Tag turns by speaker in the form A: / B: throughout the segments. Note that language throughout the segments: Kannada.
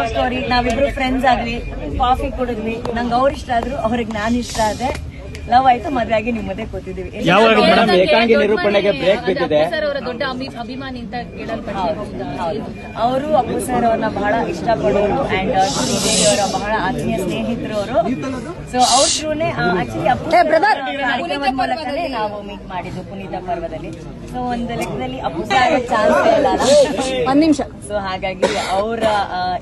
A: ಲವ್ ಸ್ಟೋರಿ ನಾವಿಬ್ರು ಫ್ರೆಂಡ್ಸ್ ಆಗ್ಲಿ ಕಾಫಿ ಕುಡಿದ್ವಿ. ನಂಗೆ ಅವ್ರು ಇಷ್ಟ ಆದ್ರು ಅವ್ರಿಗೆ ನಾನು ಇಷ್ಟ ಆದೆ. ಲವ್ ಆಯ್ತು ಮದ್ವೆ ಆಗಿ ನಿಮ್ಮದೇ ಕೂತಿದೀವಿ
B: ಯಾವಾಗ ಮೇಡಮ್? ಏಕಾಂಗಿ ನಿರೂಪಣೆಗೆ ಬ್ರೇಕ್ ಬಿದ್ದಿದೆ.
C: ಅಪ್ಪು ಸರ್ ಅವರ ದೊಡ್ಡ ಅಭಿ- ಅಭಿಮಾನಿ ಅಂತ ಕೇಳಲ್ಪಟ್ಟಿದೆ
A: ಅವರು ಅಪ್ಪು ಸರ್ ಅವ್ರನ್ನ ಬಹಳ ಇಷ್ಟಪಡೋರು ಅಂಡ್ ಶ್ರೀದೇವಿ ಅವರ ಬಹಳ ಆತ್ಮೀಯ ಸ್ನೇಹಿತರು ಅವರು ಸೊ ಅವ್ರ ಥ್ರೂನೇ ಆಕ್ಚುಲಿ ಅಪ್ಪು ಕಾರ್ಯಕ್ರಮದ ಮೂಲಕನೇ ನಾವು ಮೀಟ್ ಮಾಡಿದ್ದು ಪುನೀತ ಪರ್ವದಲ್ಲಿ. ಸೊ ಒಂದು ಲೆಕ್ಕದಲ್ಲಿ ಅಪ್ಪು ಸರ್ ಚಾನ್ಸ್ ಇಲ್ಲ ಒಂದ್ ನಿಮಿಷ. ಸೊ ಹಾಗಾಗಿ ಅವರ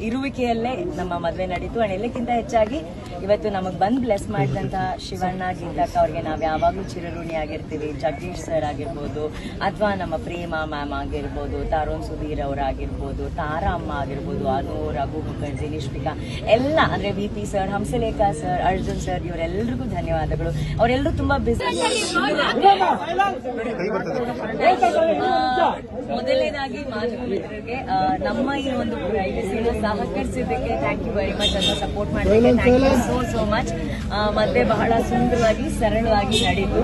A: ಇರುವಿಕೆಯಲ್ಲೇ ನಮ್ಮ ಮದ್ವೆ ನಡೀತು. ಅಂಡ್ ಎಲ್ಲಕ್ಕಿಂತ ಹೆಚ್ಚಾಗಿ ಇವತ್ತು ನಮಗ್ ಬಂದ್ ಬ್ಲೆಸ್ ಮಾಡಿದಂತಹ ಶಿವಣ್ಣ ಗೀತಕ್ಕ ಅವ್ರಿಗೆ ನಾವು ಯಾವಾಗಲೂ ಚಿರಋಣಿ ಆಗಿರ್ತೀವಿ ಜಗದೀಶ್ ಸರ್ ಆಗಿರ್ಬೋದು ಅಥವಾ ನಮ್ಮ ಪ್ರೇಮ ಮ್ಯಾಮ್ ಆಗಿರ್ಬೋದು ತರುಣ್ ಸುಧೀರ್ ಅವರಾಗಿರ್ಬೋದು ತಾರಾ ಅಮ್ಮ ಆಗಿರ್ಬೋದು ಅನು ರಘು ಮುಖರ್ಜಿ ನಿಷ್ಪಿಕಾ ಎಲ್ಲ ಅಂದರೆ V P sir Hamsalekha sir Arjun sir ಇವರೆಲ್ಲರಿಗೂ ಧನ್ಯವಾದಗಳು. ಅವರೆಲ್ಲರೂ ತುಂಬಾ ಬಿಸಿ ಮೊದಲನೇದಾಗಿ ಮಾಧ್ಯಮ ಮಿತ್ರರಿಗೆ ನಮ್ಮ ಈ ಒಂದು ಪ್ರೈವಸಿನ ಸಹಕರಿಸಿದ್ದಕ್ಕೆ ಥ್ಯಾಂಕ್ ಯು ವೆರಿ ಮಚ್ ಅಂತ ಸಪೋರ್ಟ್ ಮಾಡಿದ್ದಕ್ಕೆ thank you so so much ಮತ್ತೆ ಬಹಳ ಸುಂದರವಾಗಿ, ಸರಳವಾಗಿ ನಡೀತು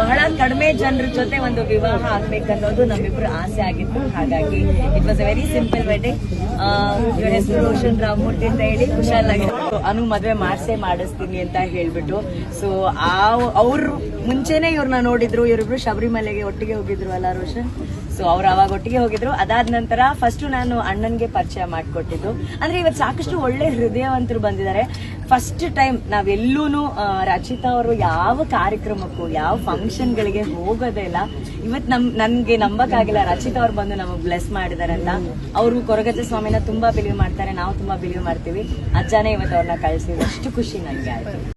A: ಬಹಳ ಕಡಿಮೆ ಜನರ ಜೊತೆ ಒಂದು ವಿವಾಹ ಆಗ್ಬೇಕನ್ನೋದು ನಮ್ಮಿಬ್ರು ಆಸೆ ಆಗಿತ್ತು. ಹಾಗಾಗಿ it was a very simple wedding ಹೆಸರು ರೋಷನ್ ರಾಮಮೂರ್ತಿ ಅಂತ ಹೇಳಿ ಖುಷಾಲಾಗಿ ಅನು ಮದುವೆ ಮಾಡಿಸೇ ಮಾಡಿಸ್ತೀನಿ ಅಂತ ಹೇಳ್ಬಿಟ್ಟು ಸೊ ಆ, ಅವ್ರು ಮುಂಚೆನೆ ಇವ್ರನ್ನ ನೋಡಿದ್ರು, ಇವರಿಬ್ರು ಶಬರಿಮಲೆಗೆ ಒಟ್ಟಿಗೆ ಹೋಗಿದ್ರು ಅಲ್ಲ ರೋಷನ್? ಸೊ ಅವ್ರು ಅವಾಗ ಒಟ್ಟಿಗೆ ಹೋಗಿದ್ರು. ಅದಾದ ನಂತರ ಫಸ್ಟ್ ನಾನು ಅಣ್ಣನ್ಗೆ ಪರಿಚಯ ಮಾಡಿಕೊಟ್ಟಿದ್ದು. ಅಂದ್ರೆ ಇವತ್ತು ಸಾಕಷ್ಟು ಒಳ್ಳೆ ಹೃದಯವಂತರು ಬಂದಿದ್ದಾರೆ. ಫಸ್ಟ್ ಟೈಮ್ ನಾವೆಲ್ಲೂ ರಚಿತಾ ಅವರು ಯಾವ ಕಾರ್ಯಕ್ರಮಕ್ಕೂ, ಯಾವ ಫಂಕ್ಷನ್ಗಳಿಗೆ ಹೋಗೋದೇ ಇಲ್ಲ. ಇವತ್ತು ನಮ್, ನನ್ಗೆ ನಂಬಕ್ಕಾಗಿಲ್ಲ ರಚಿತಾ ಅವ್ರು ಬಂದು ನಮಗೆ ಬ್ಲೆಸ್ ಮಾಡಿದಾರೆ ಅಂತ. ಅವರು ಕೊರಗಜ್ಜ ಸ್ವಾಮಿನ ತುಂಬಾ ಬಿಲೀವ್ ಮಾಡ್ತಾರೆ. ನಾವು ತುಂಬಾ ಬಿಲೀವ್ ಮಾಡ್ತೀವಿ. ಅಜ್ಜನೇ ಇವತ್ತು ಅವ್ರನ್ನ ಕಳಿಸಿದ್ರು ಅಷ್ಟು ಖುಷಿ ನನ್ಗೆ ಆಯ್ತು.